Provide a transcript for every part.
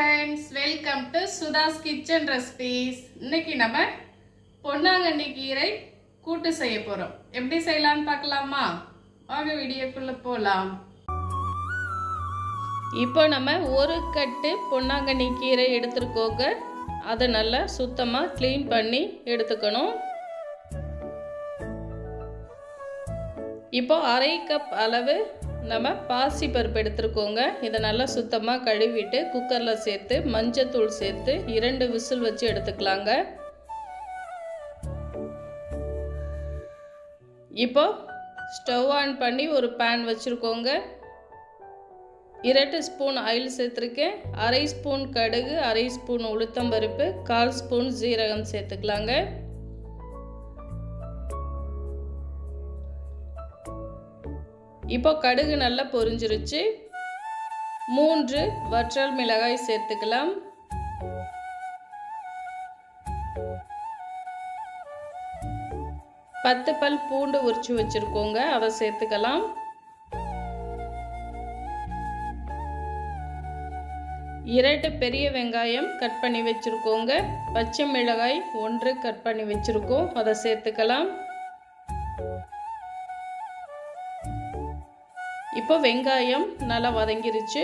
Friends welcome to Sudha's kitchen recipes இன்னைக்கு நம்ம பொன்னாங்கண்ணி கீரை கூட்டு செய்ய போகிறோம் எப்படி செய்யலாம்னு பார்க்கலாமா? வாங்க வீடியோக்குள்ளே போகலாம் இப்போ நம்ம ஒரு கட்டு பொன்னாங்கண்ணி கீரை எடுத்துருக்கோங்க. அதை நல்லா சுத்தமாக க்ளீன் பண்ணி எடுத்துக்கணும். இப்போ அரை கப் அளவு நம்ம பாசி பருப்பு எடுத்துருக்கோங்க. இதை நல்லா சுத்தமாக கழுவிட்டு குக்கரில் சேர்த்து மஞ்சத்தூள் சேர்த்து இரண்டு விசில் வச்சு எடுத்துக்கலாங்க. இப்போ ஸ்டவ் ஆன் பண்ணி ஒரு பேன் வச்சுருக்கோங்க. இரண்டு ஸ்பூன் ஆயில் சேர்த்துருக்கேன். அரை ஸ்பூன் கடுகு அரை ஸ்பூன் உளுத்தம்பருப்பு கால் ஸ்பூன் ஜீரகம் சேர்த்துக்கலாங்க. இப்போ கடுகு நல்லா பொரிஞ்சிருச்சு. மூன்று வற்றல் மிளகாய் சேர்த்துக்கலாம். பத்து பல் பூண்டு உரிச்சு வச்சுருக்கோங்க அதை சேர்த்துக்கலாம். இரண்டு பெரிய வெங்காயம் கட் பண்ணி வச்சுருக்கோங்க. பச்சை மிளகாய் ஒன்று கட் பண்ணி வச்சுருக்கோம் அதை சேர்த்துக்கலாம். இப்போ வெங்காயம் நல்லா வதங்கிருச்சு.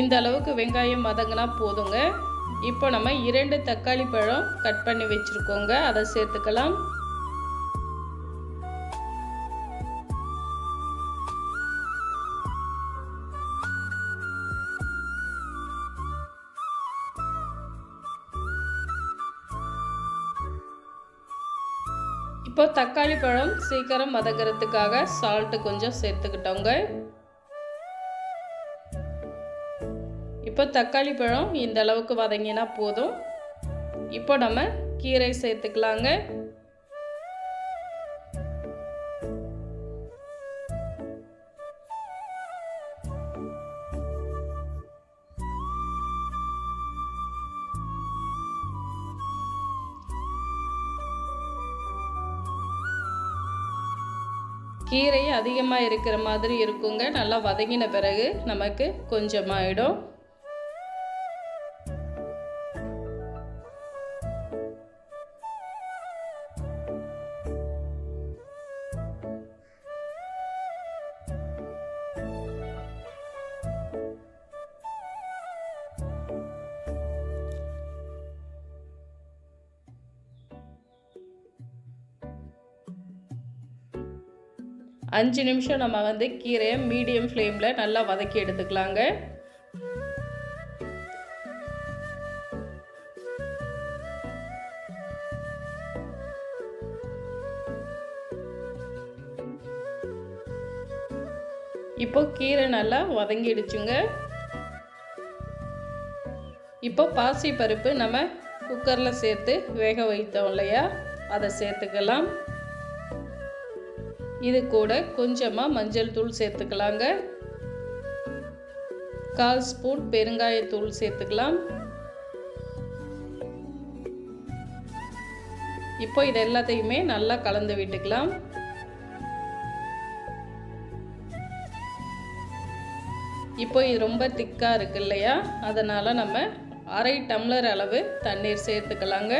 இந்த அளவுக்கு வெங்காயம் வதங்கினா போதுங்க. இப்போ நம்ம இரண்டு தக்காளி பழம் கட் பண்ணி வச்சுருக்கோங்க. அதை சேர்த்துக்கலாம். இப்போ தக்காளி பழம் சீக்கிரம் வதக்கிறதுக்காக சால்ட்டு கொஞ்சம் சேர்த்துக்கிட்டோங்க. இப்போ தக்காளி பழம் இந்த அளவுக்கு வதங்கினா போதும். இப்போ நம்ம கீரை சேர்த்துக்கலாங்க. கீரை அதிகமாக இருக்கிற மாதிரி இருக்குங்க. நல்லா வதங்கின பிறகு நமக்கு கொஞ்சமாகிடும் அஞ்சு நிமிஷம் நம்ம வந்து கீரையை மீடியம் ஃப்ளேமில் நல்லா வதக்கி எடுத்துக்கலாங்க. இப்போ கீரை நல்லா வதங்கிடுச்சுங்க. இப்போ பாசி பருப்பு நம்ம குக்கரில் சேர்த்து வேக வைத்தோம் இல்லையா? அதை சேர்த்துக்கலாம். இது கூட கொஞ்சமாக மஞ்சள் தூள் சேர்த்துக்கலாங்க. கால் ஸ்பூன் பெருங்காயத்தூள் சேர்த்துக்கலாம். இப்போ இது எல்லாத்தையுமே நல்லா கலந்து விட்டுக்கலாம். இப்போ இது ரொம்ப திக்காக இருக்கு இல்லையா? அதனால் நம்ம அரை டம்ளர் அளவு தண்ணீர் சேர்த்துக்கலாங்க.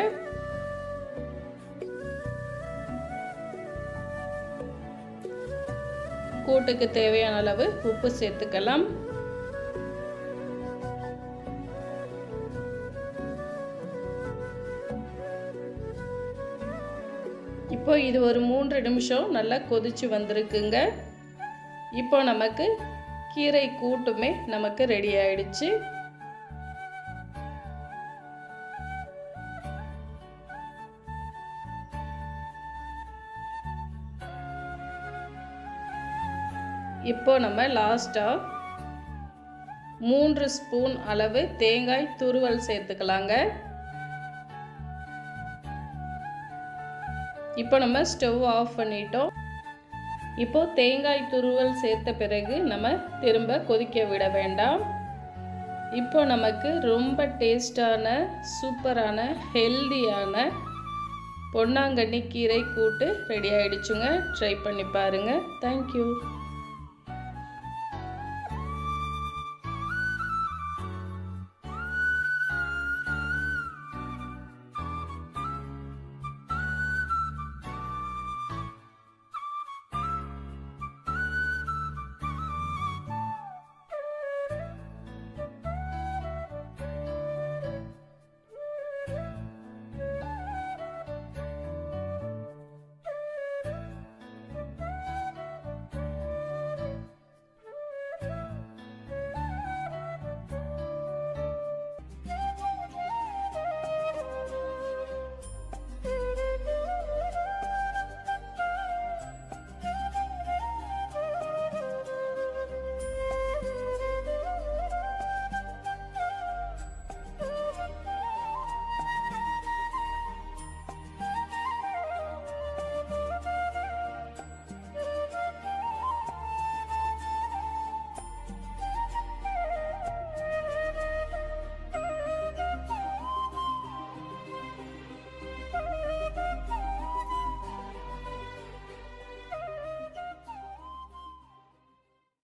கூட்டுக்கு தேவையான அளவு உப்பு சேர்த்துக்கலாம். இப்போ இது ஒரு மூன்று நிமிஷம் நல்லா கொதிச்சு வந்திருக்குங்க. இப்போ நமக்கு கீரை கூட்டுமே நமக்கு ரெடி ஆயிடுச்சு. இப்போ நம்ம லாஸ்ட்டாக மூன்று ஸ்பூன் அளவு தேங்காய் துருவல் சேர்த்துக்கலாங்க. இப்போ நம்ம ஸ்டவ் ஆஃப் பண்ணிட்டோம். இப்போ தேங்காய் துருவல் சேர்த்த பிறகு நம்ம திரும்ப கொதிக்க விட வேண்டாம். இப்போ நமக்கு ரொம்ப டேஸ்டான சூப்பரான ஹெல்தியான பொன்னாங்கண்ணி கீரை கூட்டு ரெடி ஆகிடுச்சுங்க ட்ரை பண்ணி பாருங்கள் தேங்க்யூ